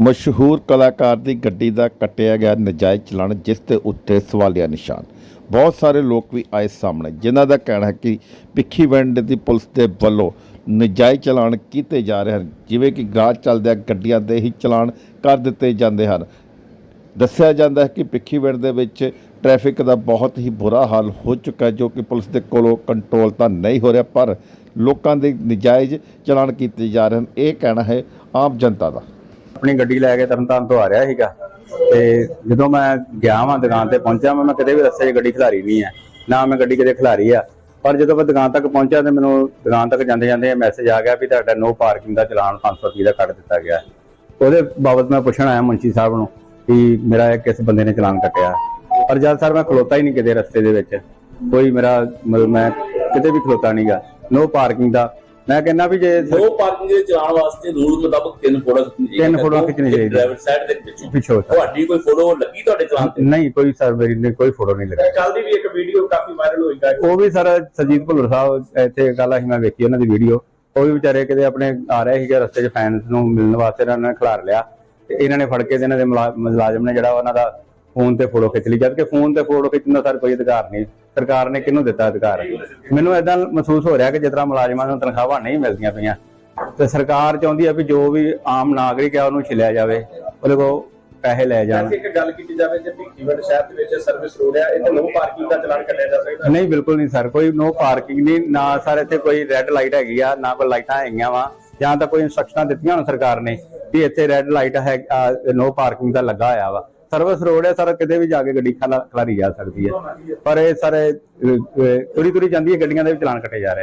ਮਸ਼ਹੂਰ ਕਲਾਕਾਰ ਦੀ ਗੱਡੀ ਦਾ ਕੱਟਿਆ ਗਿਆ ਨਜਾਇਜ਼ ਚਲਾਨ, ਜਿਸ ਦੇ ਉੱਤੇ ਸਵਾਲੀਆ ਨਿਸ਼ਾਨ। ਬਹੁਤ ਸਾਰੇ ਲੋਕ ਵੀ ਆਏ ਸਾਹਮਣੇ, ਜਿਨ੍ਹਾਂ ਦਾ ਕਹਿਣਾ ਹੈ ਕਿ ਭਿੱਖੀਵਿੰਡ ਦੀ ਪੁਲਿਸ ਦੇ ਵੱਲੋਂ ਨਜਾਇਜ਼ ਚਲਾਨ ਕੀਤੇ ਜਾ ਰਹੇ ਹਨ, ਜਿਵੇਂ ਕਿ ਗਾਹ ਚੱਲਦਿਆਂ ਗੱਡੀਆਂ ਦੇ ਹੀ ਚਲਾਨ ਕਰ ਦਿੱਤੇ ਜਾਂਦੇ ਹਨ। ਦੱਸਿਆ ਜਾਂਦਾ ਹੈ ਕਿ ਭਿੱਖੀਵਿੰਡ ਦੇ ਵਿੱਚ ਟ੍ਰੈਫਿਕ ਦਾ ਬਹੁਤ ਹੀ ਬੁਰਾ ਹਾਲ ਹੋ ਚੁੱਕਾ ਜੋ ਕਿ ਪੁਲਿਸ ਦੇ ਕੋਲੋਂ ਕੰਟਰੋਲ ਤਾਂ ਨਹੀਂ ਹੋ ਰਿਹਾ, ਪਰ ਲੋਕਾਂ ਦੇ ਨਜਾਇਜ਼ ਚਲਾਨ ਕੀਤੇ ਜਾ ਰਹੇ ਹਨ। ਇਹ ਕਹਿਣਾ ਹੈ ਆਮ ਜਨਤਾ ਦਾ। ਆਪਣੀ ਗੱਡੀ ਲੈ ਕੇ ਤਰਨਤਾਰਨ ਤੋਂ ਆ ਰਿਹਾ ਸੀਗਾ। ਤੇ ਜਦੋਂ ਮੈਂ ਗਿਆ ਵਾਂ ਦੁਕਾਨ ਤੇ ਪਹੁੰਚਿਆ ਮੈਂ ਕਦੇ ਵੀ ਰਸਤੇ 'ਚ ਗੱਡੀ ਖਿਲਾਰੀ ਨਹੀਂ ਹੈ ਨਾ ਮੈਂ ਗੱਡੀ ਕਦੇ ਖਿਲਾਰੀ ਆ। ਪਰ ਜਦੋਂ ਮੈਂ ਦੁਕਾਨ ਤੱਕ ਪਹੁੰਚਿਆ ਤੇ ਮੈਨੂੰ ਦੁਕਾਨ ਤੱਕ ਜਾਂਦੇ ਜਾਂਦੇ ਮੈਸੇਜ ਆ ਗਿਆ ਵੀ ਤੁਹਾਡਾ ਨੋ ਪਾਰਕਿੰਗ ਦਾ ਚਲਾਨ 500 ਰੁਪਏ ਦਾ ਕੱਟ ਦਿੱਤਾ ਗਿਆ। ਉਹਦੇ ਬਾਬਤ ਮੈਂ ਪੁੱਛਣ ਆਇਆ ਮੁੰਸ਼ੀ ਸਾਹਿਬ ਨੂੰ ਕਿ ਮੇਰਾ ਕਿਸ ਬੰਦੇ ਨੇ ਚਲਾਨ ਕੱਟਿਆ। ਪਰ ਜਦ ਸਰ ਮੈਂ ਖਲੋਤਾ ਹੀ ਨਹੀਂ ਕਿਤੇ ਰਸਤੇ ਦੇ ਵਿੱਚ। ਕੋਈ ਮੇਰਾ ਮਤਲਬ ਮੈਂ ਕਿਤੇ ਵੀ ਖਲੋਤਾ ਨਹੀਂਗਾ ਨੋ ਪਾਰਕਿੰਗ ਦਾ ਮੈਂ ਕਹਿੰਦਾ ਵੀ ਜੇ ਨੋ ਪਾਰਕਿੰਗ ਦੇ ਚਲਾਨ ਵਾਸਤੇ ਰੂਲ ਮੁਤਾਬਕ ਤਿੰਨ ਫੋਟੋ ਖਿੱਚਣੀ ਤਿੰਨ ਫੋਟੋਆਂ ਖਿੱਚਣੀ ਚਾਹੀਦੀਆਂ। ਡਰਾਈਵਰ ਸਾਈਡ ਦੇ ਪਿੱਛੋਂ। ਪਿੱਛੋਂ ਸਰ। ਤੁਹਾਡੀ ਕੋਈ ਫੋਟੋ ਲੱਗੀ ਤੁਹਾਡੇ ਚਲਾਨ ਤੇ? ਨਹੀਂ ਕੋਈ ਸਰ ਮੇਰੀ ਨੇ ਕੋਈ ਫੋਟੋ ਨਹੀਂ ਲੱਗੀ। ਕੱਲ ਦੀ ਵੀ ਇੱਕ ਵੀਡੀਓ ਕਾਫੀ ਵਾਇਰਲ ਹੋਈ ਗਾ ਉਹ ਵੀ ਸਰ ਸਰਜੀਤ ਭੁੱਲਰ ਸਾਹਿਬ ਇੱਥੇ ਕੱਲ ਅਸੀਂ ਮੈਂ ਵੇਖੀ ਉਹਨਾਂ ਦੀ ਵੀਡੀਓ ਉਹ ਵੀ ਵਿਚਾਰੇ ਕਿਤੇ ਆਪਣੇ ਆ ਰਹੇ ਸੀਗੇ ਰਸਤੇ 'ਚ ਫੈਨਸ ਨੂੰ ਮਿਲਣ ਵਾਸਤੇ ਇਹਨਾਂ ਨੇ ਖਿਲਾਰ ਲਿਆ। ਤੇ ਇਹਨਾਂ ਨੇ ਫੜ ਕੇ ਤੇ ਇਹਨਾਂ ਦੇ ਮੁਲਾ- ਮੁਲਾਜ਼ਮ ਨੇ ਜਿਹੜਾ ਉਹਨਾਂ ਦਾ ਫੋਨ ਤੇ ਫੋਟੋ ਖਿੱਚ ਲਈ। ਜਦ ਕਿ ਫੋਨ ਤੇ ਫੋਟੋ ਖਿੱਚਣ ਦਾ ਸਰ ਕੋਈ ਅਧਿਕਾਰ ਨਹੀਂ। ਸਰਕਾਰ ਨੇ ਕਿਹਨੂੰ ਦਿੱਤਾ ਅਧਿਕਾਰ? ਮੈਨੂੰ ਇਦਾਂ ਮਹਿਸੂਸ ਹੋ ਰਿਹਾ ਕਿ ਜਿਸ ਤਰ੍ਹਾਂ ਮੁਲਾਜ਼ਮਾਂ ਨੂੰ ਤਨਖਾਹਾਂ ਨਹੀਂ ਮਿਲਦੀਆਂ ਪਈਆਂ ਤੇ ਸਰਕਾਰ ਚਾਹੁੰਦੀ ਆ ਵੀ ਜੋ ਵੀ ਆਮ ਨਾਗਰਿਕ ਆ ਉਹਨੂੰ ਛਿਲਿਆ ਜਾਵੇ ਉਹਦੇ ਕੋਲ ਪੈਸੇ ਲੈ ਜਾਣ। ਇੱਕ ਗੱਲ ਕੀਤੀ ਜਾਵੇ ਜੇ ਭਿੱਖੀਵਿੰਡ ਸ਼ਹਿਰ ਦੇ ਵਿੱਚ ਸਰਵਿਸ ਰੋਡ ਆ ਇੱਥੇ ਨੋ ਪਾਰਕਿੰਗ ਦਾ ਚਲਾਨ ਕੱਟਿਆ ਜਾ ਸਕਦਾ। ਨਹੀਂ ਬਿਲਕੁਲ ਨਹੀਂ ਸਰ ਕੋਈ ਨੋ ਪਾਰਕਿੰਗ ਨਹੀਂ ਨਾ ਸਰ ਇੱਥੇ ਕੋਈ ਰੈੱਡ ਲਾਈਟ ਹੈਗੀ ਆ ਨਾ ਕੋਈ ਲਾਈਟਾਂ ਹੈਗੀਆਂ ਵਾ ਜਾਂ ਤਾਂ ਕੋਈ ਇਨਸਟਰਕਸ਼ਨਾਂ ਦਿੱਤੀਆਂ ਹੋਣ ਸਰਕਾਰ ਨੇ ਵੀ ਇੱਥੇ ਰੈੱਡ ਲਾਈਟ ਹੈ ਨੋ ਪਾਰਕਿੰਗ ਦਾ ਲੱਗਾ ਹੋਇਆ ਵਾ। ਸਰਵਿਸ ਰੋਡ ਹੈ, ਸਰ, ਕਿਤੇ ਵੀ ਜਾ ਕੇ ਗੱਡੀ ਖਲਾ- ਖਲਾਰੀ ਜਾ ਸਕਦੀ ਹੈ। ਪਰ ਇਹ ਸਰ ਤੁਰੀ ਤੁਰੀ ਜਾਂਦੀ ਹੈ, ਗੱਡੀਆਂ ਦੇ ਵੀ ਚਲਾਨ ਕੱਟੇ ਜਾ ਰਹੇ